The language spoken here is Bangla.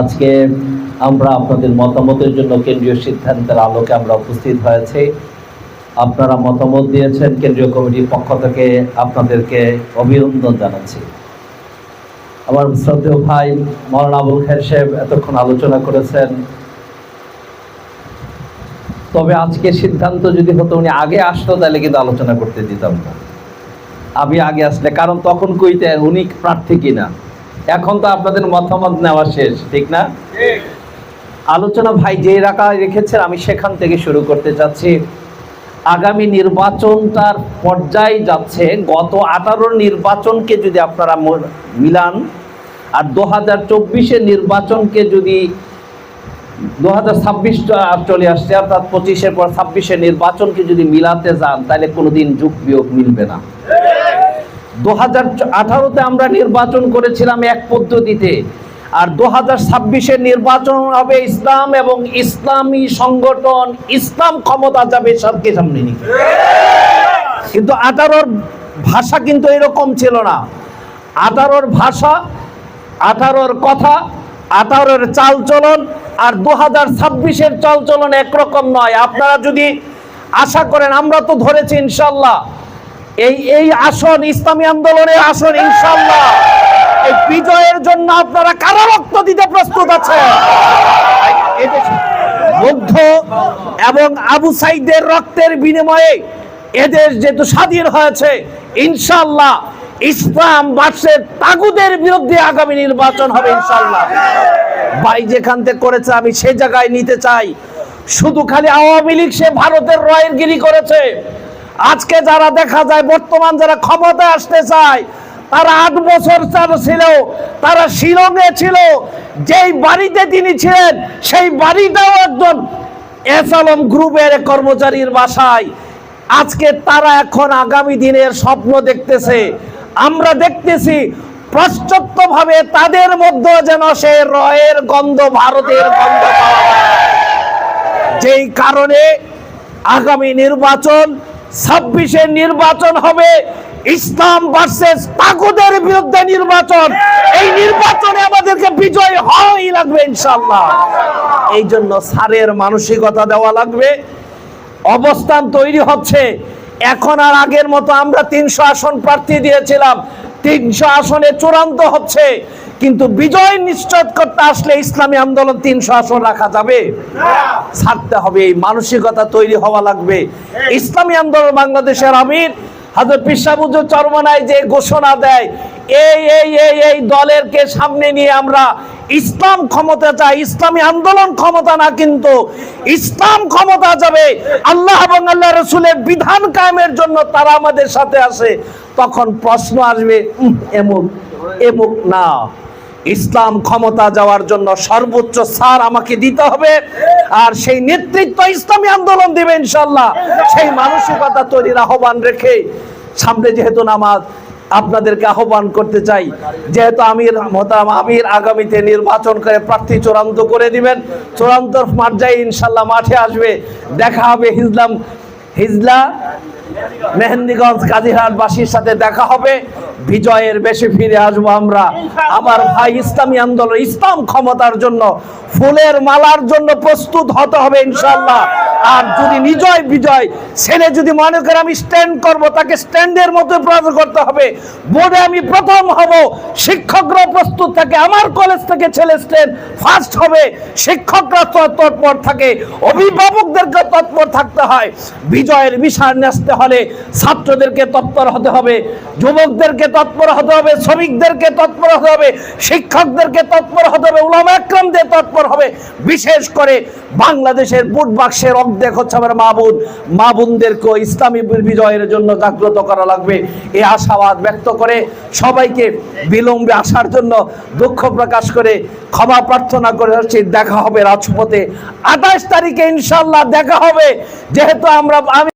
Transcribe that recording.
আজকে আমরা আপনাদের মতামতের জন্য কেন্দ্রীয় সিদ্ধান্তের আলোকে আমরা উপস্থিত হয়েছি। আপনারা মতামত দিয়েছেন, কেন্দ্রীয় কমিটির পক্ষ থেকে আপনাদেরকে অভিনন্দন জানাচ্ছি। আমার শ্রদ্ধেয় ভাই মৌলানা আবুল খের সাহেব এতক্ষণ আলোচনা করেছেন। তবে আজকে সিদ্ধান্ত যদি হতো, উনি আগে আসতো, তাহলে কিন্তু আলোচনা করতে দিতাম না। আমি আগে আসলে, কারণ তখন কইতে উনি প্রার্থী কিনা। এখন তো আপনাদের মতামত নেওয়া শেষ, ঠিক না? আলোচনা ভাই যে রাখা রেখেছেন, আমি সেখান থেকে শুরু করতে চাচ্ছি। আগামী নির্বাচনটার পর্যায়ে যাচ্ছে। গত আঠারোর নির্বাচনকে যদি আপনারা মিলান, আর দু হাজার চব্বিশের নির্বাচনকে যদি দু হাজার ছাব্বিশ চলে আসছে, অর্থাৎ পঁচিশের পর ছাব্বিশের নির্বাচনকে যদি মিলাতে যান, তাহলে কোনোদিন যুগ বিয়োগ মিলবে না। দু হাজার আঠারোতে আমরা নির্বাচন করেছিলাম এক পদ্ধতিতে। আর দু হাজার ছাব্বিশের নির্বাচন হবে ইসলাম এবং ইসলামী সংগঠন ইসলাম ক্ষমতা যাবে সবকে সামনে কিন্তু আঠারোর ভাষা কিন্তু এরকম ছিল না। আঠারোর ভাষা, আঠারোর কথা, আঠারোর চালচলন, আর দু হাজার ছাব্বিশের চালচলন একরকম নয়। আপনারা যদি আশা করেন, আমরা তো ধরেছি ইনশাল্লাহ। এই এই আসন, ইসলামী আন্দোলনের আসন ইনশাল্লাহ এই বিজয়ের জন্য আপনারা কারা রক্ত দিতে প্রস্তুত আছে মুগ্ধ এবং আবু সাইদের রক্তের বিনিময়ে এদেশ যেহেতু স্বাধীন হয়েছে ইনশাল্লাহ ইসলাম বার্ষের তাগুদের বিরুদ্ধে আগামী নির্বাচন হবে ইনশাল্লাহ ভাই যেখান থেকে করেছে, আমি সে জায়গায় নিতে চাই। শুধু খালি আওয়ামী লীগ সে ভারতের রয়ের গিরি করেছে। আজকে যারা দেখা যায়, বর্তমান যারা ক্ষমতায় আসতে চায়, তারা আট বছর তার ছিল, তারা শিলংয়ে ছিল, যেই বাড়িতে তিনি ছিলেন, সেই বাড়িটাও একজন এস আলম গ্রুপের কর্মচারীর বাসায় আজকে তারা এখন আগামী দিনের স্বপ্ন দেখতেছে আমরা দেখতেছি পাশ্চাত্য ভাবে তাদের মধ্যে যেন সে রয়ের গন্ধ, ভারতের গন্ধ। যেই কারণে আগামী নির্বাচন ছাব্বিশের নির্বাচন হবে। ইসলাম ভার্সেস তাগুদের বিরুদ্ধে নির্বাচন। এই নির্বাচনে আমাদেরকে বিজয় হওয়াই লাগবে ইনশাল্লাহ এই জন্য সারের মানসিকতা দেওয়া লাগবে। অবস্থান তৈরি হচ্ছে। এখন আর আগের মতো আমরা তিনশো আসন প্রার্থী দিয়েছিলাম। তিনশো আসনে চূড়ান্ত হচ্ছে। কিন্তু বিজয় নিশ্চয় করতে আসলে ইসলামী আন্দোলন তিনশো আসন রাখা যাবে। ছাড়তে হবে, এই মানসিকতা তৈরি হওয়া লাগবে। ইসলামী আন্দোলন বাংলাদেশের আমির হাজর পিসাবুজ চরমনায় যে ঘোষণা দেয়, এই এই এই এই দলেরকে সামনে নিয়ে আমরা ইসলাম ক্ষমতা চাই ইসলামী আন্দোলন ক্ষমতা না, কিন্তু ইসলাম ক্ষমতা যাবে, আল্লাহ এবং আল্লাহ রসুলের বিধান কায়েমের জন্য তারা আমাদের সাথে আসে, তখন প্রশ্ন আসবে এমুক এমুক না। ইসলাম ক্ষমতা যাওয়ার জন্য সর্বোচ্চ সার আমাকে দিতে হবে, আর সেই নেতৃত্ব ইসলামী আন্দোলন দিবে ইনশাল্লাহ সেই মানসিকতা তৈরির আহ্বান রেখে সামনে যেহেতু নামাজ আপনাদেরকে আহ্বান করতে চাই। যেহেতু আমির আমির আগামীতে নির্বাচন করে প্রার্থী চূড়ান্ত করে দিবেন, চূড়ান্ত পর্যায়ে ইনশাল্লাহ মাঠে আসবে। দেখা হবে হিজলাম, হিজলা, মেহেন্দিগঞ্জ কাজীহাটবাসীর সাথে দেখা হবে। বিজয়ের বেশি ফিরে আসব আমরা। আমার ভাই, ইসলামী আন্দোলন, ইসলাম ক্ষমতার জন্য, ফুলের মালার জন্য প্রস্তুত হতে হবে ইনশাল্লাহ আর যদি নিজয় বিজয়, ছেলে যদি মনে করে আমি স্ট্যান্ড করব, তাকে স্ট্যান্ডের মতো প্রয়োগ করতে হবে। বোর্ডে আমি প্রথম হব, শিক্ষকরা প্রস্তুত থাকে, আমার কলেজ থেকে ছেলে স্ট্যান্ড ফার্স্ট হবে, শিক্ষকরা তৎপর থাকে, অভিভাবকদেরকে তৎপর থাকতে হয়। বিজয়ের বিষয় আসতে হলে ছাত্রদেরকে তৎপর হতে হবে, যুবকদেরকে তৎপর হতে হবে, শ্রমিকদেরকে তৎপর হতে হবে, শিক্ষকদেরকে তৎপর হতে হবে, উলামা একরামদের তৎপর হবে। বিশেষ করে বাংলাদেশের বুট বাক্সের অর্ধেক হচ্ছে আমার মা বোন মা বোনদেরকে ইসলামী বিজয়ের জন্য জাগ্রত করা লাগবে। এই আশাবাদ ব্যক্ত করে সবাইকে বিলম্বে আসার জন্য দুঃখ প্রকাশ করে ক্ষমা প্রার্থনা করে হচ্ছে দেখা হবে রাজপথে। আঠাশ তারিখে ইনশাল্লাহ দেখা হবে। যেহেতু আমরা আমি